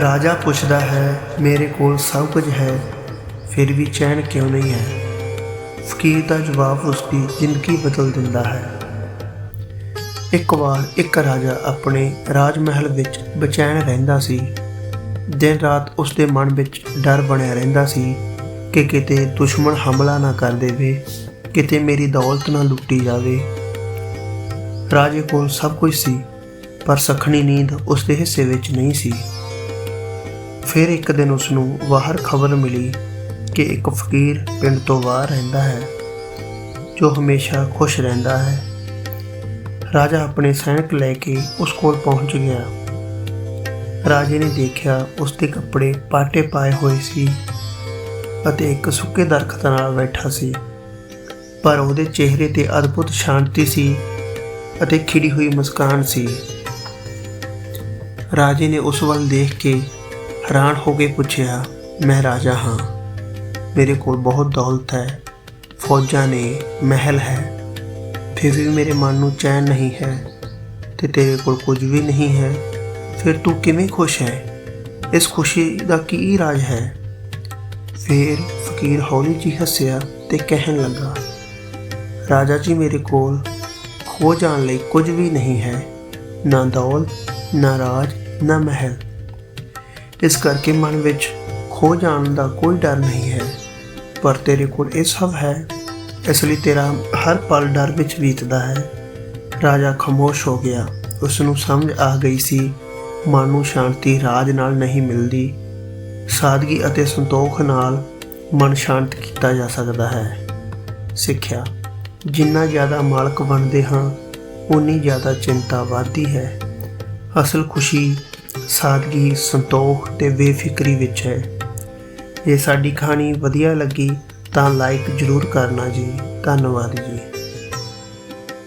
ਰਾਜਾ ਪੁੱਛਦਾ ਹੈ, ਮੇਰੇ ਕੋਲ ਸਭ ਕੁਝ ਹੈ, ਫਿਰ ਵੀ ਚੈਨ ਕਿਉਂ ਨਹੀਂ ਹੈ? ਫਕੀਰ ਦਾ ਜਵਾਬ ਉਸਦੀ ਜ਼ਿੰਦਗੀ ਬਦਲ ਦਿੰਦਾ ਹੈ। ਇੱਕ ਵਾਰ ਇੱਕ ਰਾਜਾ ਆਪਣੇ ਰਾਜ ਮਹਿਲ ਵਿੱਚ ਬਚੈਨ ਰਹਿੰਦਾ ਸੀ। ਦਿਨ ਰਾਤ ਉਸਦੇ ਮਨ ਵਿੱਚ ਡਰ ਬਣਿਆ ਰਹਿੰਦਾ ਸੀ ਕਿ ਕਿਤੇ ਦੁਸ਼ਮਣ ਹਮਲਾ ਨਾ ਕਰ ਦੇਵੇ, ਕਿਤੇ ਮੇਰੀ ਦੌਲਤ ਨਾ ਲੁੱਟੀ ਜਾਵੇ। ਰਾਜੇ ਕੋਲ ਸਭ ਕੁਝ ਸੀ, ਪਰ ਸਖਣੀ ਨੀਂਦ ਉਸਦੇ ਹਿੱਸੇ ਵਿੱਚ ਨਹੀਂ ਸੀ। ਫਿਰ ਇੱਕ ਦਿਨ ਉਸ ਨੂੰ ਬਾਹਰ ਖਬਰ ਮਿਲੀ ਕਿ ਇੱਕ ਫਕੀਰ ਪਿੰਡ ਤੋਂ ਬਾਹਰ ਰਹਿੰਦਾ ਹੈ, ਜੋ ਹਮੇਸ਼ਾ ਖੁਸ਼ ਰਹਿੰਦਾ ਹੈ। ਰਾਜਾ ਆਪਣੇ ਸੈਨਿਕ ਲੈ ਕੇ ਉਸ ਕੋਲ ਪਹੁੰਚ ਗਿਆ। ਰਾਜੇ ਨੇ ਦੇਖਿਆ ਉਸ ਦੇ ਕੱਪੜੇ ਪਾਟੇ ਪਾਏ ਹੋਏ ਸੀ ਅਤੇ ਇੱਕ ਸੁੱਕੇ ਦਰਖਤ ਨਾਲ ਬੈਠਾ ਸੀ। ਪਰ ਉਹਦੇ ਚਿਹਰੇ ਤੇ ਅਦਭੁਤ ਸ਼ਾਂਤੀ ਸੀ ਅਤੇ ਖਿੜੀ ਹੋਈ ਮੁਸਕਾਨ ਸੀ। ਰਾਜੇ ਨੇ ਉਸ ਵੱਲ ਦੇਖ ਕੇ ਹੈਰਾਨ ਹੋ ਕੇ ਪੁੱਛਿਆ, ਮੈਂ ਰਾਜਾ ਹਾਂ। ਮੇਰੇ ਕੋਲ ਬਹੁਤ ਦੌਲਤ ਹੈ, ਫੌਜਾਂ ਨੇ ਮਹਿਲ ਹੈ। ਫਿਰ ਵੀ ਮੇਰੇ ਮਨ ਨੂੰ ਚੈਨ ਨਹੀਂ ਹੈ ਤੇ ਤੇਰੇ ਕੋਲ ਕੁਝ ਵੀ ਨਹੀਂ ਹੈ। ਫਿਰ ਤੂੰ ਕਿਵੇਂ ਖੁਸ਼ ਹੈ? ਇਸ ਖੁਸ਼ੀ ਦਾ ਕੀ ਰਾਜ ਹੈ? ਫਿਰ ਫਕੀਰ ਹੌਲੀ ਜੀ ਹੱਸਿਆ ਤੇ ਕਹਿਣ ਲੱਗਾ, ਰਾਜਾ ਜੀ, ਮੇਰੇ ਕੋਲ ਖੋ ਜਾਣ ਲਈ ਕੁਝ ਵੀ ਨਹੀਂ ਹੈ। ਨਾ ਦੌਲਤ, ਨਾ ਰਾਜ, ਨਾ ਮਹਿਲ। ਇਸ ਕਰਕੇ ਮਨ ਵਿੱਚ ਖੋ ਜਾਣ ਦਾ ਕੋਈ ਡਰ ਨਹੀਂ ਹੈ। ਪਰ ਤੇਰੇ ਕੋਲ ਇਹ ਸਭ ਹੈ, ਇਸ ਲਈ ਤੇਰਾ ਹਰ ਪਲ ਡਰ ਵਿੱਚ ਬੀਤਦਾ ਹੈ। ਰਾਜਾ ਖਾਮੋਸ਼ ਹੋ ਗਿਆ। ਉਸ ਨੂੰ ਸਮਝ ਆ ਗਈ ਸੀ, ਮਨ ਨੂੰ ਸ਼ਾਂਤੀ ਰਾਜ ਨਾਲ ਨਹੀਂ ਮਿਲਦੀ। ਸਾਦਗੀ ਅਤੇ ਸੰਤੋਖ ਨਾਲ ਮਨ ਸ਼ਾਂਤ ਕੀਤਾ ਜਾ ਸਕਦਾ ਹੈ। ਸਿੱਖਿਆ, ਜਿੰਨਾ ਜ਼ਿਆਦਾ ਮਾਲਕ ਬਣਦੇ ਹਾਂ, ਉਨੀ ਜ਼ਿਆਦਾ ਚਿੰਤਾ ਵੱਧਦੀ ਹੈ। ਅਸਲ ਖੁਸ਼ੀ ਸਾਦਗੀ, ਸੰਤੋਖ ਤੇ ਬੇਫਿਕਰੀ ਵਿੱਚ ਹੈ। ਜੇ ਸਾਡੀ ਕਹਾਣੀ ਵਧੀਆ ਲੱਗੀ ਤਾਂ ਲਾਈਕ ਜ਼ਰੂਰ ਕਰਨਾ ਜੀ। ਧੰਨਵਾਦ ਜੀ।